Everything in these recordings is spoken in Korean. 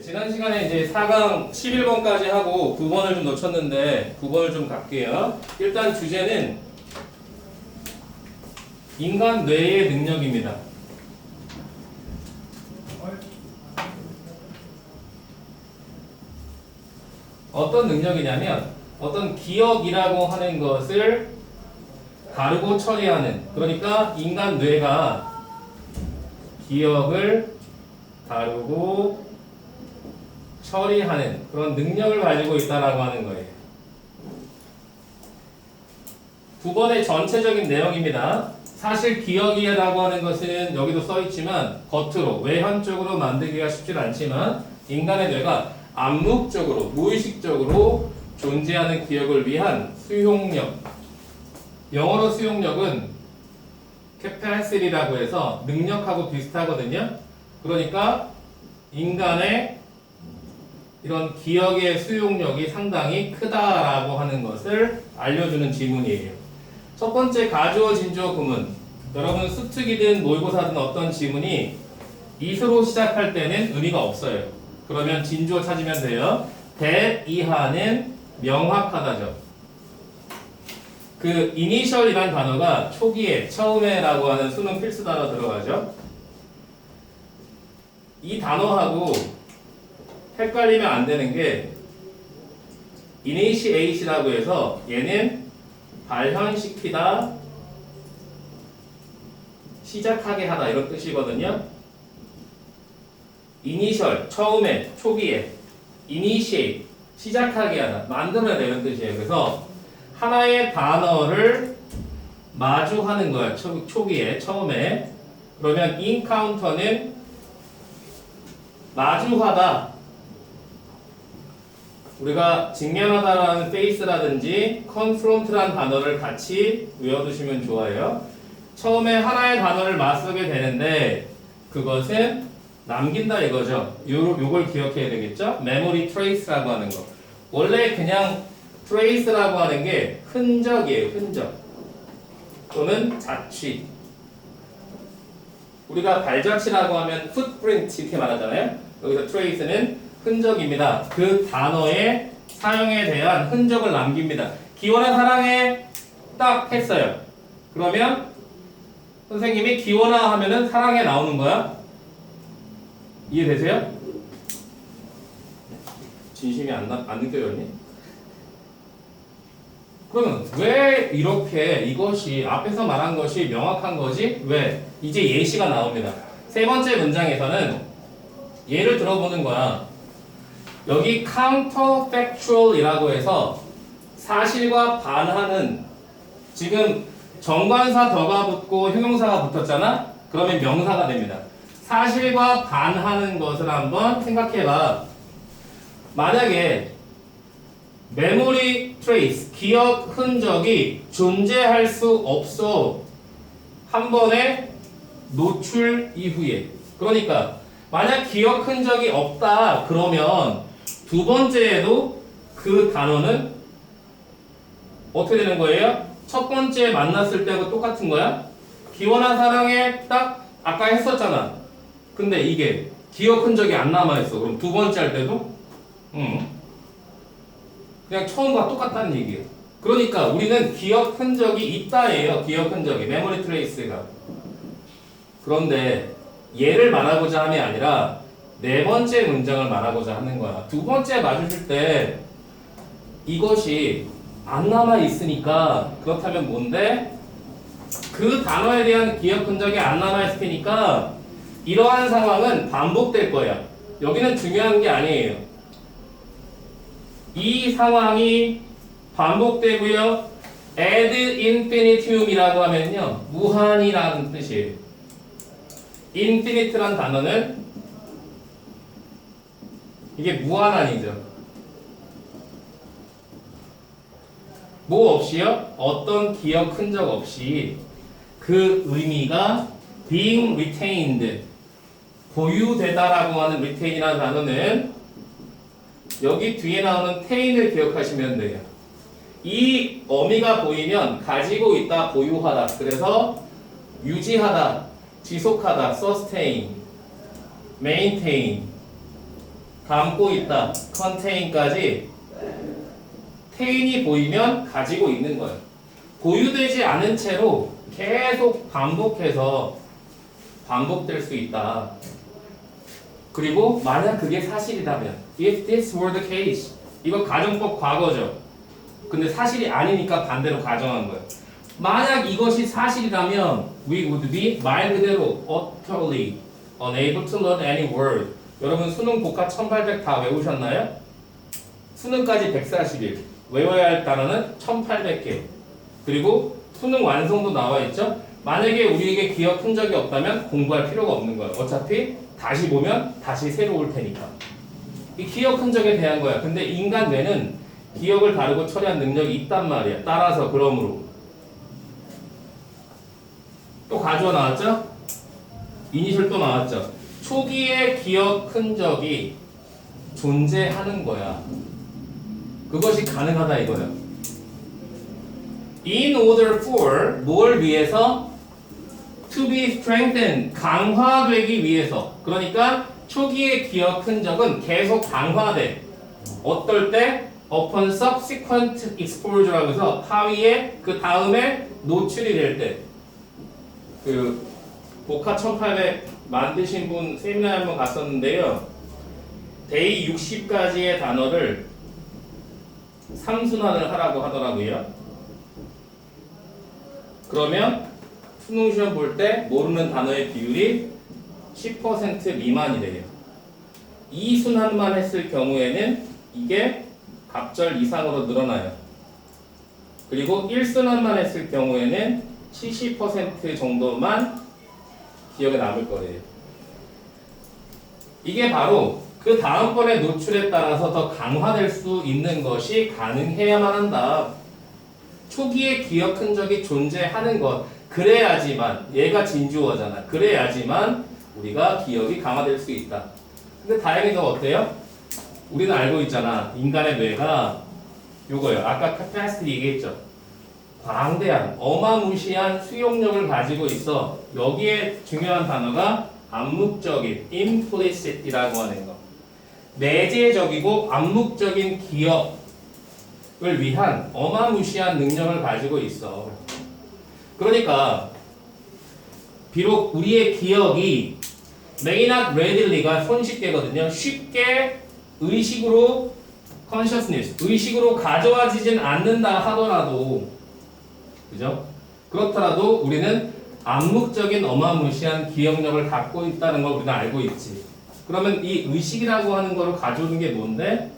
지난 시간에 이제 4강 11번까지 하고 9번을 좀 놓쳤는데 9번을 좀 갈게요. 일단 주제는 인간 뇌의 능력입니다. 어떤 능력이냐면 어떤 기억이라고 하는 것을 다루고 처리하는 그러니까 인간 뇌가 기억을 다루고 처리하는 그런 능력을 가지고 있다라고 하는 거예요. 9번의 전체적인 내용입니다. 사실 기억이라고 하는 것은 여기도 써 있지만 겉으로 외형적으로 만들기가 쉽지 않지만 인간의 뇌가 암묵적으로 무의식적으로 존재하는 기억을 위한 수용력 영어로 수용력은 capacity라고 해서 능력하고 비슷하거든요. 그러니까 인간의 이런 기억의 수용력이 상당히 크다라고 하는 것을 알려주는 지문이에요. 첫 번째 가주어 진주어 구문. 여러분 수특이든 모의고사든 어떤 지문이 이수로 시작할 때는 의미가 없어요. 그러면 진주어 찾으면 돼요. that 이하는 명확하다죠. 그 initial이란 단어가 초기에 처음에라고 하는 수능 필수 단어 들어가죠. 이 단어하고 헷갈리면 안 되는 게 initiate라고 해서 얘는 발현시키다 시작하게 하다 이런 뜻이거든요. initial 처음에 초기에 initiate 시작하게 하다 만들어내다 이런 뜻이에요. 그래서 하나의 단어를 마주하는 거야. 초, 초기에 처음에 그러면 encounter는 마주하다 우리가 직면하다라는 face라든지 confront라는 단어를 같이 외워두시면 좋아요. 처음에 하나의 단어를 맞서게 되는데 그것은 남긴다 이거죠. 요, 요걸 기억해야 되겠죠? memory trace라고 하는 거. 원래 그냥 trace라고 하는 게 흔적이에요. 흔적. 또는 자취. 우리가 발자취라고 하면 footprint 이렇게 말하잖아요. 여기서 trace는 흔적입니다. 그 단어의 사용에 대한 흔적을 남깁니다. 기원한 사랑에 딱 했어요. 그러면 선생님이 기원하 하면은 사랑에 나오는 거야. 이해되세요? 진심이 안, 나, 안 느껴졌니? 그러면 왜 이렇게 이것이 앞에서 말한 것이 명확한 거지? 왜? 이제 예시가 나옵니다. 세 번째 문장에서는 예를 들어보는 거야. 여기 counterfactual이라고 해서 사실과 반하는 지금 정관사 더가 붙고 형용사가 붙었잖아? 그러면 명사가 됩니다. 사실과 반하는 것을 한번 생각해봐. 만약에 메모리 트레이스, 기억 흔적이 존재할 수 없어. 한 번에 노출 이후에. 그러니까 만약 기억 흔적이 없다 그러면 두 번째에도 그 단어는 어떻게 되는 거예요? 첫 번째 만났을 때하고 똑같은 거야? 기원한 사랑에 딱 아까 했었잖아. 근데 이게 기억 흔적이 안 남아있어. 그럼 두 번째 할 때도? 응. 그냥 처음과 똑같다는 얘기예요. 그러니까 우리는 기억 흔적이 있다예요. 기억 흔적이. 메모리 트레이스가. 그런데 얘를 말하고자 함이 아니라 네 번째 문장을 말하고자 하는 거야. 두 번째 맞으실 때 이것이 안 남아 있으니까 그렇다면 뭔데? 그 단어에 대한 기억 흔적이 안 남아 있을 테니까 이러한 상황은 반복될 거야. 여기는 중요한 게 아니에요. 이 상황이 반복되고요. ad infinitum이라고 하면요. 무한이라는 뜻이에요. infinite란 단어는 이게 무한한이죠. 뭐 없이요? 어떤 기억 흔적 없이 그 의미가 being retained 보유되다라고 하는 retain이라는 단어는 여기 뒤에 나오는 tain을 기억하시면 돼요. 이 어미가 보이면 가지고 있다, 보유하다. 그래서 유지하다, 지속하다, sustain, maintain. 담고 있다. contain까지 테인이 보이면 가지고 있는 거예요. 보유되지 않은 채로 계속 반복해서 반복될 수 있다. 그리고 만약 그게 사실이라면 if this were the case 이거 가정법 과거죠. 근데 사실이 아니니까 반대로 가정한 거예요. 만약 이것이 사실이라면 we would be 말 그대로 utterly unable to learn any word. 여러분 수능 복합 1800 다 외우셨나요? 수능까지 140일. 외워야 할 단어는 1800개. 그리고 수능 완성도 나와 있죠? 만약에 우리에게 기억 흔적이 없다면 공부할 필요가 없는 거예요. 어차피 다시 보면 다시 새로 올 테니까. 이 기억 흔적에 대한 거야. 근데 인간 뇌는 기억을 다루고 처리한 능력이 있단 말이야. 따라서 그러므로 또 가져와 나왔죠? 이니셜 또 나왔죠? 초기의 기억 흔적이 존재하는 거야. 그것이 가능하다 이거예요. In order for 뭘 위해서? To be strengthened 강화되기 위해서. 그러니까 초기의 기억 흔적은 계속 강화돼. 어떨 때? Upon subsequent exposure라고 해서 하위에 그 다음에 노출이 될 때. 그 복화 1800 만드신 분 세미나에 한번 갔었는데요 데이 60가지의 단어를 3순환을 하라고 하더라고요 그러면 수능 시험 볼 때 모르는 단어의 비율이 10% 미만이래요. 이 순환만 했을 경우에는 이게 갑절 이상으로 늘어나요. 그리고 1순환만 했을 경우에는 70% 정도만 기억에 남을 거예요. 이게 바로 그 다음번에 노출에 따라서 더 강화될 수 있는 것이 가능해야만 한다. 초기의 기억 흔적이 존재하는 것 그래야지만 얘가 진주어잖아 그래야지만 우리가 기억이 강화될 수 있다 근데 다행히도 어때요? 우리는 알고 있잖아 인간의 뇌가 요거요 아까 capacity 얘기했죠 광대한 어마무시한 수용력을 가지고 있어 여기에 중요한 단어가 암묵적인 implicit이라고 하는 거 내재적이고 암묵적인 기억 을 위한 어마무시한 능력을 가지고 있어. 그러니까 비록 우리의 기억이 not readilly가 손쉽게거든요. 쉽게 의식으로 consciousness, 의식으로 가져와지진 않는다 하더라도 그죠? 그렇더라도 우리는 암묵적인 어마무시한 기억력을 갖고 있다는 걸 우리는 알고 있지. 그러면 이 의식이라고 하는 거를 가져오는 게 뭔데?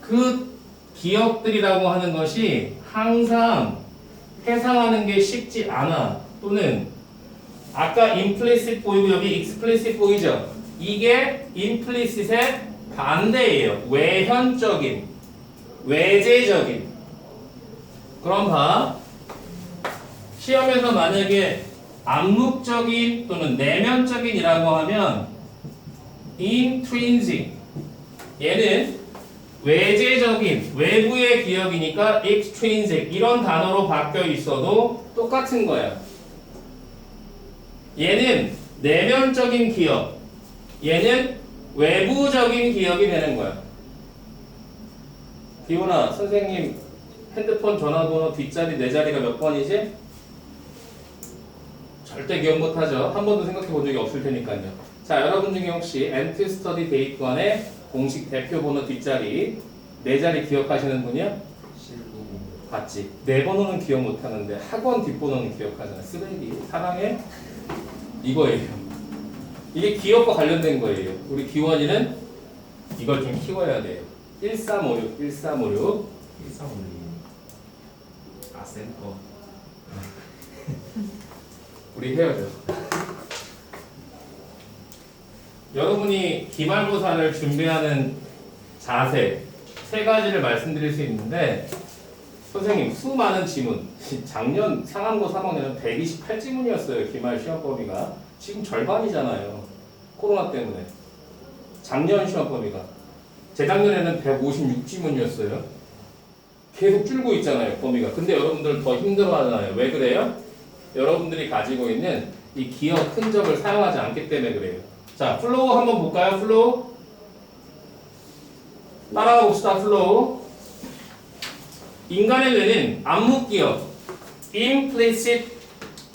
그 기억들이라고 하는 것이 항상 해상하는 게 쉽지 않아. 또는 아까 implicit 보이고 여기 explicit 보이죠? 이게 implicit의 반대예요. 외현적인, 외재적인. 그럼 봐. 시험에서 만약에 암묵적인 또는 내면적인이라고 하면 intrinsic 얘는 외재적인 외부의 기억이니까 extrinsic 이런 단어로 바뀌어 있어도 똑같은 거야. 얘는 내면적인 기억, 얘는 외부적인 기억이 되는 거야. 기훈아, 선생님 핸드폰 전화번호 뒷자리 네 자리가 몇 번이지? 절대 기억 못하죠. 한 번도 생각해 본 적이 없을 테니까요. 자, 여러분 중에 혹시 엔트 스터디 데이트관의 공식 대표 번호 뒷자리 네 자리 기억하시는 분이요? 봤지. 네 번호는 기억 못하는데 학원 뒷번호는 기억하잖아. 쓰레기 사랑해 이거예요. 이게 기억과 관련된 거예요. 우리 기원이는 이걸 좀 키워야 돼요. 1356, 1356. 1356 아센 거 우리 헤어져. 여러분이 기말고사를 준비하는 자세 세 가지를 말씀드릴 수 있는데 선생님 수많은 지문 작년 상암고 3학년은 128지문이었어요 기말 시험 범위가. 지금 절반이잖아요 코로나 때문에. 작년 시험 범위가. 재작년에는 156지문이었어요. 계속 줄고 있잖아요 범위가. 근데 여러분들 더 힘들어하잖아요. 왜 그래요? 여러분들이 가지고 있는 이 기억 흔적을 사용하지 않기 때문에 그래요 자 플로우 한번 볼까요 플로우 따라가 봅시다. 플로우. 인간의 뇌는 암묵 기억, implicit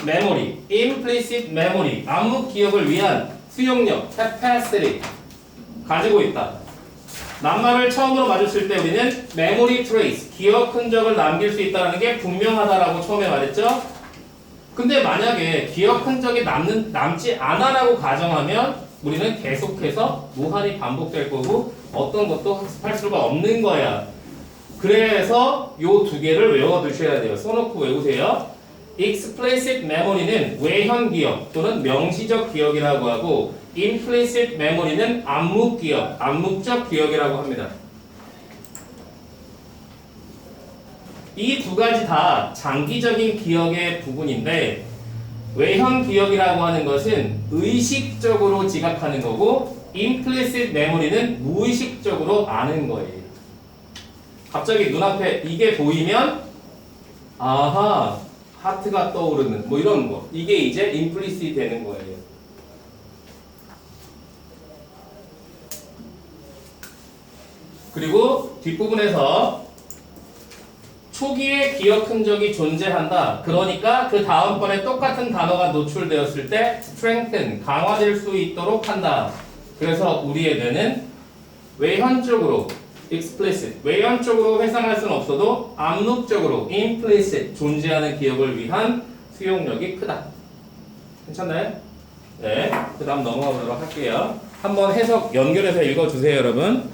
memory, implicit memory, 암묵 기억을 위한 수용력, capacity 가지고 있다. 낱말을 처음으로 마주칠 때 우리는 memory trace, 기억 흔적을 남길 수 있다는 게 분명하다라고 처음에 말했죠. 근데 만약에 기억 흔적이 남는 남지 않아라고 가정하면 우리는 계속해서 무한히 반복될 거고 어떤 것도 학습할 수가 없는 거야. 그래서 요두 개를 외워 두셔야 돼요. 써놓고 외우세요. explicit memory는 외현 기억 또는 명시적 기억이라고 하고 implicit memory는 암묵 기억, 암묵적 기억이라고 합니다. 이 두 가지 다 장기적인 기억의 부분인데 외현 기억이라고 하는 것은 의식적으로 지각하는 거고 implicit memory는 무의식적으로 아는 거예요. 갑자기 눈앞에 이게 보이면 아하 하트가 떠오르는 뭐 이런 거 이게 이제 implicit 되는 거예요. 그리고 뒷부분에서 초기에 기억 흔적이 존재한다. 그러니까 그 다음번에 똑같은 단어가 노출되었을 때 strengthen, 강화될 수 있도록 한다. 그래서 우리의 뇌는 외현적으로 explicit, 외현적으로 회상할 수는 없어도 암묵적으로 implicit, 존재하는 기억을 위한 수용력이 크다. 괜찮나요? 네. 그 다음 넘어가 보도록 할게요. 한번 해석 연결해서 읽어주세요, 여러분.